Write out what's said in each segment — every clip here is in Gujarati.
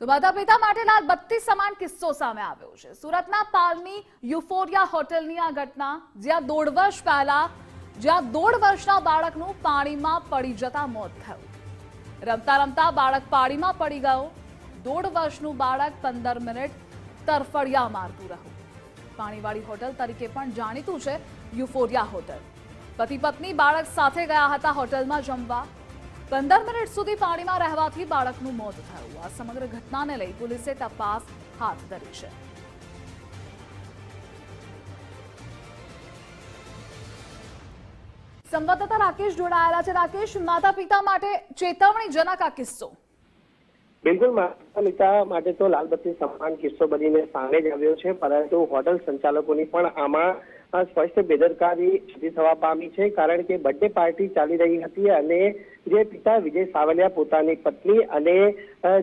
તો માતા પિતા માટે લાલ બત્તી સમાન કિસ્સો સામે આવ્યો છે. સુરતના પાલની યુફોરિયા હોટલની આ ઘટના, જ્યાં દોઢ વર્ષ પહેલા, જ્યાં દોઢ વર્ષના બાળકનું પાણીમાં પડી જતા મોત થયું. રમતા રમતા બાળક પાણીમાં પડી ગયો. દોઢ વર્ષનું બાળક પંદર મિનિટ તરફડિયા મારતું રહ્યું. પાણીવાળી હોટલ તરીકે પણ જાણીતું છે યુફોરિયા હોટલ. પતિ પત્ની બાળક સાથે ગયા હતા હોટલમાં જમવા. પંદર મિનિટ સુધી પાણીમાં રહેવાથી બાળકનું મોત થયું. આ સમગ્ર ઘટનાને લઈ પોલીસે તપાસ હાથ ધરી છે. સંવાદદાતા રાકેશ જોડાયેલા છે. રાકેશ માતા પિતા માટે ચેતવણીજનક આ કિસ્સો. બિલકુલ માતા માટે તો લાલબત્તી સમાન કિસ્સો બનીને સામે જ આવ્યો છે, પરંતુ હોટલ સંચાલકોની પણ આમાં સ્પષ્ટ બેદરકારી સિદ્ધ થવા પામી છે, કારણ કે બર્થડે પાર્ટી ચાલી રહી હતી અને જે પિતા વિજય સાવલિયા પોતાની પત્ની અને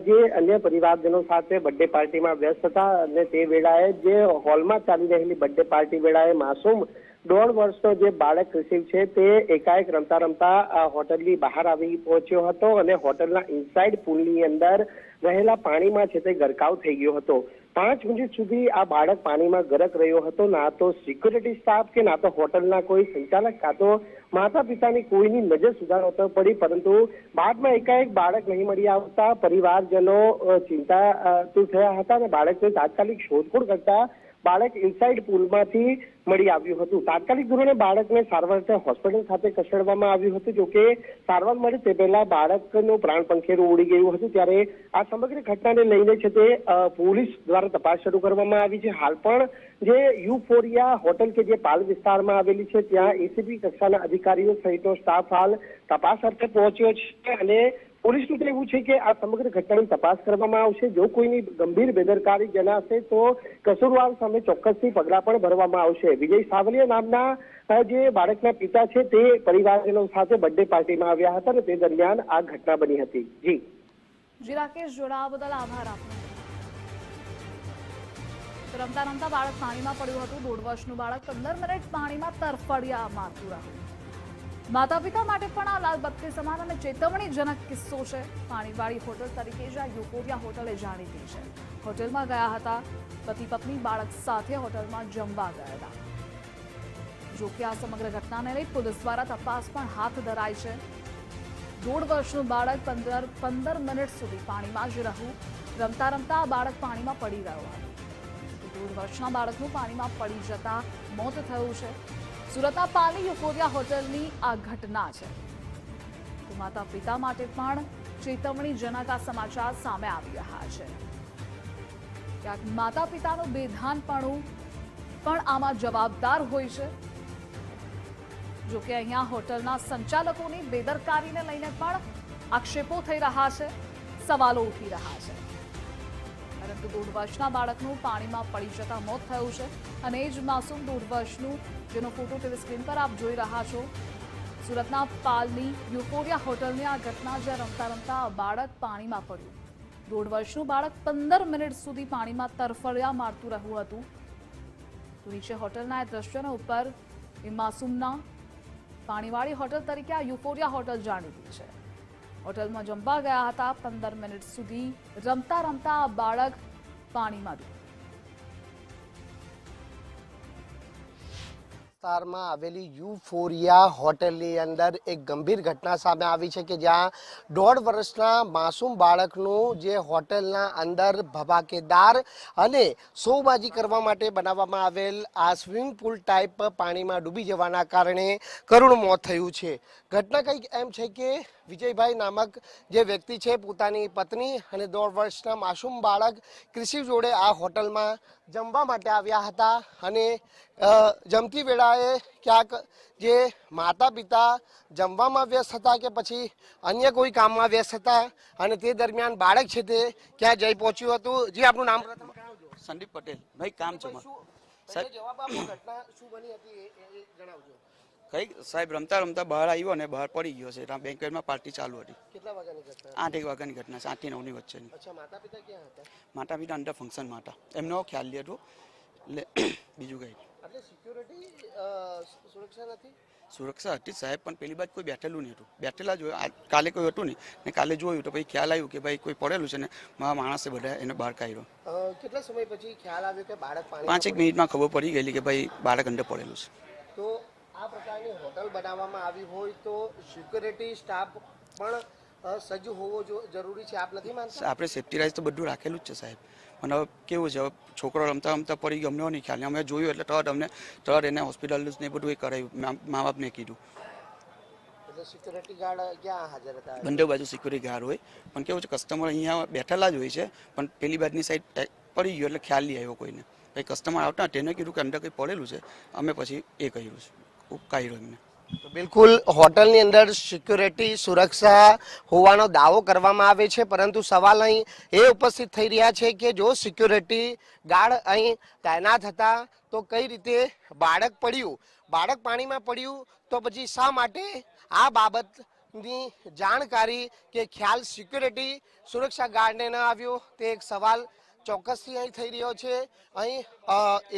જે અન્ય પરિવારજનો સાથે બર્થડે પાર્ટીમાં વ્યસ્ત હતા અને તે વેળાએ જે હોલમાં ચાલી રહેલી બર્થડે પાર્ટી વેળાએ માસૂમ દોઢ વર્ષનો જે બાળક રિસીવ છે તે એકાએક રમતા રમતા હોટલની બહાર આવી પહોંચ્યો હતો અને હોટલના ઇનસાઇડ પુલની અંદર રહેલા પાણીમાં છે તે ગરકાવ થઈ ગયો હતો. પાંચ મિનિટ સુધી આ બાળક પાણીમાં ગરક રહ્યો હતો, ના તો સિક્યુરિટી સ્ટાફ કે ના તો હોટલના કોઈ સંચાલક કાં તો માતા પિતાની કોઈની નજર સુધાર નહોતો પડી, પરંતુ બાદમાં એકાએક બાળક નહીં મળી આવતા પરિવારજનો ચિંતા ચિંતાતુર થયા હતા અને બાળકને તાત્કાલિક શોધખોળ કરતા બાળક ઇનસાઇડ પુલમાંથી મળી આવ્યું હતું. તાત્કાલિક ધોરણે બાળકને સારવાર હોસ્પિટલ ખાતે ખસેડવામાં આવ્યું હતું. જોકે સારવાર મળે તે પહેલા બાળકનું પ્રાણ પંખેરું ઉડી ગયું હતું. ત્યારે આ સમગ્ર ઘટનાને લઈને છે તે પોલીસ દ્વારા તપાસ શરૂ કરવામાં આવી છે. હાલ પણ જે યુફોરિયા હોટલ કે જે પાલ વિસ્તારમાં આવેલી છે, ત્યાં એસીપી કક્ષાના અધિકારીઓ સહિતનો સ્ટાફ હાલ તપાસ અર્થે પહોંચ્યો છે અને પોલીસનું એવું છે કે આ સમગ્ર ઘટનાની તપાસ કરવામાં આવશે. જો કોઈની ગંભીર બેદરકારી જણાશે તો કસૂરવાર સામે ચોક્કસથી પગલાં પણ ભરવામાં આવશે. વિજય સાવલિયા નામના જે બાળકના પિતા છે તે પરિવારજનો સાથે બર્થડે પાર્ટીમાં આવ્યા હતા અને તે દરમિયાન આ ઘટના બની હતી. જી. જી, રાકેશ જોડાવા બદલ આભાર આપનો. રમતા રમતા બાળક પાણીમાં પડ્યું હતું. દોઢ વર્ષનું બાળક પંદર મિનિટ પાણીમાં તરફડિયા મારતું રહ્યું માતા પિતા માટે પણ આ લાલ બત્તી સમાન અને ચેતવણીજનક કિસ્સો છે. પાણીવાળી હોટલ તરીકે જ આ યુકોરિયા હોટલ એ જાણીતી છે. હોટલમાં ગયા હતા. પતિ પત્ની બાળક સાથે હોટલમાં જમવા ગયા હતા. જો આ સમગ્ર ઘટનાને લઈ પોલીસ દ્વારા તપાસ પણ હાથ ધરાઈ છે. દોઢ વર્ષનું બાળક પંદર પંદર મિનિટ સુધી પાણીમાં જ રહ્યું. રમતા રમતા આ બાળક પાણીમાં પડી ગયો હતો. દોઢ વર્ષના બાળકનું પાણીમાં પડી જતા મોત થયું છે. સુરતના પાલી યુફોરિયા હોટલની આ ઘટના છે. માતા પિતા માટે પણ ચેતવણીજનક આ સમાચાર સામે આવી રહ્યા છે. ક્યાંક માતા પિતાનું બેધાનપણું પણ આમાં જવાબદાર હોય છે. જોકે અહીંયા હોટલના સંચાલકોની બેદરકારીને લઈને પણ આક્ષેપો થઈ રહ્યા છે, સવાલો ઉઠી રહ્યા છે. પરંતુ દોઢ વર્ષના બાળકનું પાણીમાં પડી જતા મોત થયું છે અને એ જ માસૂમ દોઢ વર્ષનું જેનો ફોટો ટીવી સ્ક્રીન પર આપ જોઈ રહ્યા છો. સુરતના પાલની યુફોરિયા હોટલની આ ઘટના જ્યાં રમતા રમતા બાળક પાણીમાં પડ્યું. દોઢ વર્ષનું બાળક પંદર મિનિટ સુધી પાણીમાં તરફડિયા મારતું રહ્યું હતું. નીચે હોટલના દ્રશ્યોના ઉપર એ માસૂમના પાણીવાળી હોટલ તરીકે આ યુફોરિયા હોટલ જાણીતી છે. હોટલમાં જમવા ગયા હતા. પંદર મિનિટ સુધી રમતા રમતા બાળક પાણીમાં ડૂબ્યું. વિસ્તારમાં આવેલી યુફોરિયા હોટલની અંદર એક ગંભીર ઘટના સામે આવી છે કે જ્યાં દોઢ વર્ષના માસૂમ બાળકનું જે હોટેલના અંદર ભભાકેદાર અને સોબાજી કરવા માટે બનાવવામાં આવેલ આ સ્વિમિંગ પુલ ટાઈપ પાણીમાં ડૂબી જવાના કારણે કરુણ મોત થયું છે. ઘટના કંઈક એમ છે કે વિજયભાઈ નામક જે વ્યક્તિ છે પોતાની પત્ની અને દોઢ વર્ષના માસૂમ બાળક કૃષિ જોડે આ હોટલમાં જમવા માટે આવ્યા હતા અને જમતી વેળાએ ક્યાંક જે માતા પિતા જમવામાં વ્યસ્ત હતા કે પછી અન્ય કોઈ કામમાં વ્યસ્ત હતા અને તે દરમિયાન બાળક છે તે ક્યાં જઈ પહોંચ્યું હતું? જે આપણું નામ સંદીપ પટેલ. ભાઈ કામ છે જવાબ આપો ઘટના શું બની હતી એ જણાવજો. કઈ? સાહેબ રમતા રમતા બહાર આવ્યો અને બહાર પડી ગયો છે. ત્યાં બેંકવેટમાં પાર્ટી ચાલુ હતી. કેટલા વાગ્યાની ઘટના આઠ એક વાગ્યાની ઘટના છે આઠથી નવની વચ્ચેની. અચ્છા માતા પિતા ક્યાં હતા? માતા પિતા અંડર ફંક્શન માતા એમનો ખ્યાલ લીધો એટલે બીજું કંઈ. એટલે સિક્યોરિટી સુરક્ષા નથી? સુરક્ષા હતી સાહેબ પણ પેલી બાજુ કોઈ બેઠેલું નહીં હતું. બેઠેલા જ હોય. કાલે કોઈ હતું નહીં. ને કાલે જોયું તો પછી ખ્યાલ આવ્યું કે ભાઈ કોઈ પડેલું છે ને મારા માણસે બધા એને બહાર કાઢ્યો. કેટલા સમય પછી ખ્યાલ આવ્યો કે બાળક પાંચેક મિનિટમાં ખબર પડી ગયેલી કે ભાઈ બાળક અંદર પડેલું છે. તો આ પ્રકારની હોટલ બનાવવામાં આવી હોય તો સિક્યુરિટી સ્ટાફ પણ સજ્જ હોવો જો- જરૂરી છે. આપ નથી માનતા? આપણે સેફ્ટી રાઇઝ તો બધું રાખેલું જ છે સાહેબ. અને હવે કેવું છે હવે છોકરો રમતા રમતા પડી ગયો અમને નહીં ખ્યાલ. અમે જોયું એટલે તરત અમને તરત એને હોસ્પિટલ ને બધું એ કરાયું મા- બાપને કીધું. સિક્યુરિટી ગાર્ડ ક્યાં હાજર હતા? બંને બાજુ સિક્યુરિટી ગાર્ડ હોય. પણ કેવું છે કસ્ટમર અહીંયા બેઠેલા જ હોય છે પણ પેલી બાજુની સાઈડ પડી ગયો એટલે ખ્યાલ નહીં આવ્યો કોઈને. પછી કસ્ટમર આવતા તેને કીધું કે અંદર કંઈ પડેલું છે અમે પછી એ કર્યું છે. ઉકાળ્યું એમને બિલકુલ હોટલની અંદર સિક્યુરિટી, સુરક્ષા હોવાનો દાવો કરવામાં આવે છે, પરંતુ સવાલ અહીં એ ઉપસ્થિત થઈ રહ્યા છે કે જો સિક્યુરિટી ગાર્ડ અહીં તૈનાત હતા, તો કઈ રીતે બાળક પડ્યું? બાળક પાણીમાં પડ્યું તો પછી શા માટે? આ બાબતની જાણકારી કે ખ્યાલ સિક્યુરિટી સુરક્ષા ગાર્ડને ન આવ્યો તે એક સવાલ ચોક્કસથી અહીં થઈ રહ્યો છે. અહીં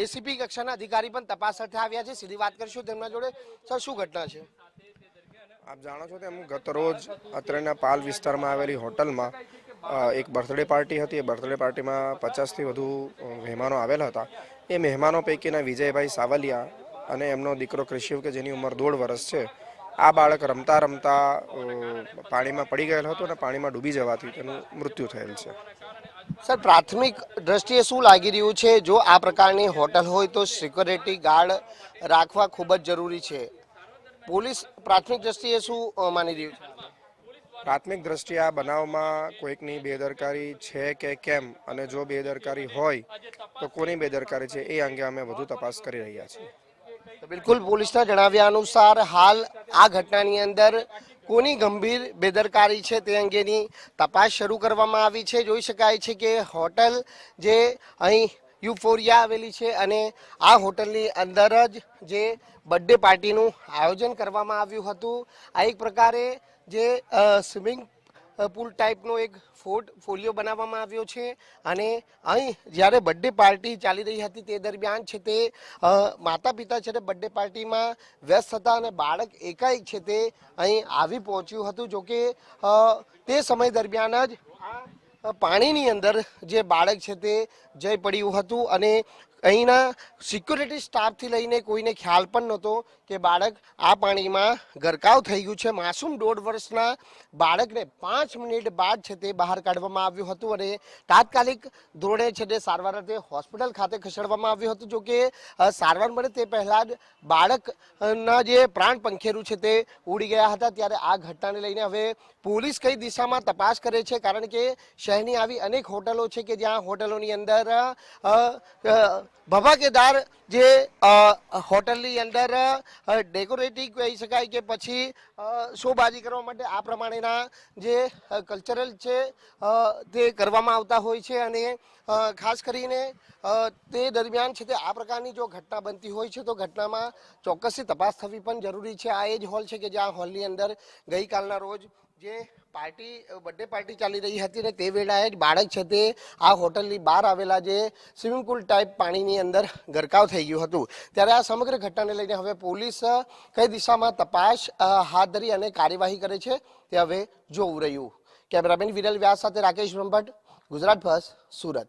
એસીપી કક્ષાના અધિકારી પણ તપાસ અર્થે આવ્યા છે. સીધી વાત કરીશું, તેમના જોડે. સર, શું ઘટના છે? આપ જાણો છો તેમ ગત રોજ અત્રેના પાલ વિસ્તારમાં આવેલી હોટલમાં એક બર્થડે પાર્ટી હતી. એ બર્થડે પાર્ટીમાં પચાસથી વધુ મહેમાનો આવેલા હતા. એ મહેમાનો પૈકીના વિજયભાઈ સાવલિયા અને એમનો દીકરો ક્રિશિવ, કે જેની ઉંમર દોઢ વર્ષ છે, આ બાળક રમતા રમતા પાણીમાં પડી ગયેલો હતો અને પાણીમાં ડૂબી જવાથી તેનું મૃત્યુ થયેલ છે. સર પ્રાથમિક દ્રષ્ટિએ શું લાગી રહ્યું છે? જો આ પ્રકારની હોટલ હોય તો સિક્યોરિટી ગાર્ડ રાખવા ખૂબ જ જરૂરી છે. પોલીસ પ્રાથમિક દ્રષ્ટિએ શું માની રહ્યું છે? પ્રાથમિક દ્રષ્ટિએ આ બનાવમાં કોઈકની બેદરકારી છે કે કેમ? અને જો બેદરકારી હોય તો કોની બેદરકારી છે? એ અંગે અમે વધુ તપાસ કરી રહ્યા છીએ. બિલકુલ પોલીસના જણાવ્યા અનુસાર હાલ આ ઘટનાની અંદર કોની ગંભીર બેદરકારી છે તે અંગેની તપાસ શરૂ કરવામાં આવી છે. જોઈ શકાય છે કે હોટલ જે અહીં યુફોરિયા આવેલી છે અને આ હોટલની અંદર જ જે બર્થડે પાર્ટીનું આયોજન કરવામાં આવ્યું હતું. આ એક પ્રકારે જે સ્વિમિંગ પુલ ટાઈપનો એક ફોર્ટ ફોલિયો બનાવવામાં આવ્યો છે અને અહીં જ્યારે બર્થડે પાર્ટી ચાલી રહી હતી તે દરમિયાન છે તે માતા પિતા છે તે બર્થડે પાર્ટીમાં વ્યસ્ત હતા અને બાળક એકાએક છે તે અહીં આવી પહોંચ્યું હતું જોકે તે સમય દરમિયાન જ પાણીની અંદર જે બાળક છે તે જઈ પડ્યું હતું અને અહીંના સિક્યુરિટી સ્ટાફથી લઈને કોઈને ખ્યાલ પણ નહોતો કે બાળક આ પાણીમાં ગરકાવ થઈ ગયું છે. માસૂમ દોઢ વર્ષના બાળકને પાંચ મિનિટ બાદ છે તે બહાર કાઢવામાં આવ્યું હતું અને તાત્કાલિક ધોરણે છે તે સારવાર અર્થે હોસ્પિટલ ખાતે ખસેડવામાં આવ્યું હતું. જોકે કે સારવાર મળે તે પહેલાં જ બાળકના જે પ્રાણ પંખેરું છે તે ઉડી ગયા હતા. ત્યારે આ ઘટનાને લઈને હવે પોલીસ કઈ દિશામાં તપાસ કરે છે? કારણ કે શહેરની આવી અનેક હોટલો છે કે જ્યાં હોટલોની અંદર ભભાકેદાર જે હોટલની અંદર ડેકોરેટિવ કહી શકાય કે પછી શોબાજી કરવા માટે આ પ્રમાણેના જે કલ્ચરલ છે તે કરવામાં આવતા હોય છે અને ખાસ કરીને તે દરમિયાન છે તે આ પ્રકારની જો ઘટના બનતી હોય છે તો ઘટનામાં ચોક્કસથી તપાસ થવી પણ જરૂરી છે. આ એ જ હોલ છે કે જ્યાં હોલની અંદર ગઈકાલના રોજ જે પાર્ટી, બર્થડે પાર્ટી ચાલી રહી હતી ને તે વેળાએ જ બાળક છે તે આ હોટલની બહાર આવેલા જે સ્વિમિંગ પુલ ટાઈપ પાણીની અંદર ગરકાવ થઈ ગયું હતું. ત્યારે આ સમગ્ર ઘટનાને લઈને હવે પોલીસ કઈ દિશામાં તપાસ હાથ ધરી અને કાર્યવાહી કરે છે તે હવે જોવું રહ્યું. કેમેરામેન વિરલ વ્યાસ સાથે રાકેશ બ્રહ્મભટ્ટ, ગુજરાત ફર્સ્ટ સુરત.